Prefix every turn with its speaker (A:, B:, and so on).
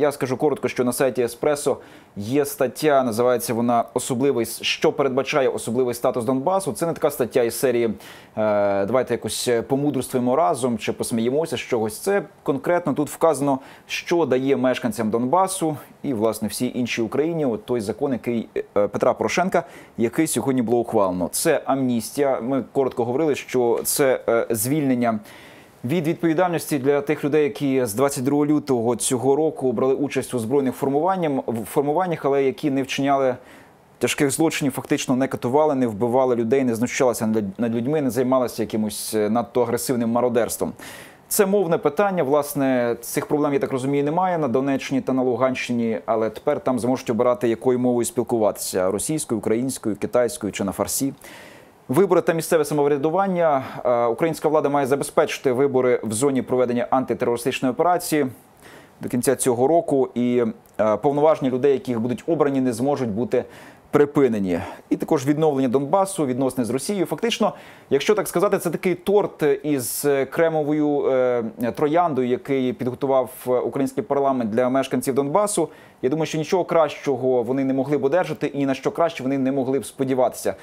A: Я скажу коротко, що на сайті Еспресо є стаття, називається вона Особливий що передбачає особливий статус Донбасу. Це не така стаття із серії е, Давайте якось помудрствуємо разом чи посміємося з чогось. Це конкретно тут вказано, що дає мешканцям Донбасу і власне всій іншій Україні. От той закон, який е, Петра Порошенка, який сьогодні було ухвалено. Це амністія. Ми коротко говорили, що це е, звільнення. Від відповідальності для тих людей, які з 22 лютого цього року брали участь у збройних формуваннях, але які не вчиняли тяжких злочинів, фактично не катували, не вбивали людей, не знущалися над- над людьми, не займалися якимось е, надто агресивним мародерством. Це мовне питання. Власне, цих проблем, я так розумію, немає на Донеччині та на Луганщині, але тепер там зможуть обирати, якою мовою спілкуватися: російською, українською, китайською чи на фарсі. Вибори та місцеве самоврядування. Е, Українська влада має забезпечити вибори в зоні проведення антитерористичної операції до кінця цього року. І е, повноваження людей, яких будуть обрані, не зможуть бути припинені. І також відновлення Донбасу, відносини з Росією. Фактично, якщо так сказати, це такий торт із кремовою е, трояндою, який підготував український парламент для мешканців Донбасу. Я думаю, що нічого кращого вони не могли б одержати, і на що краще вони не могли б сподіватися.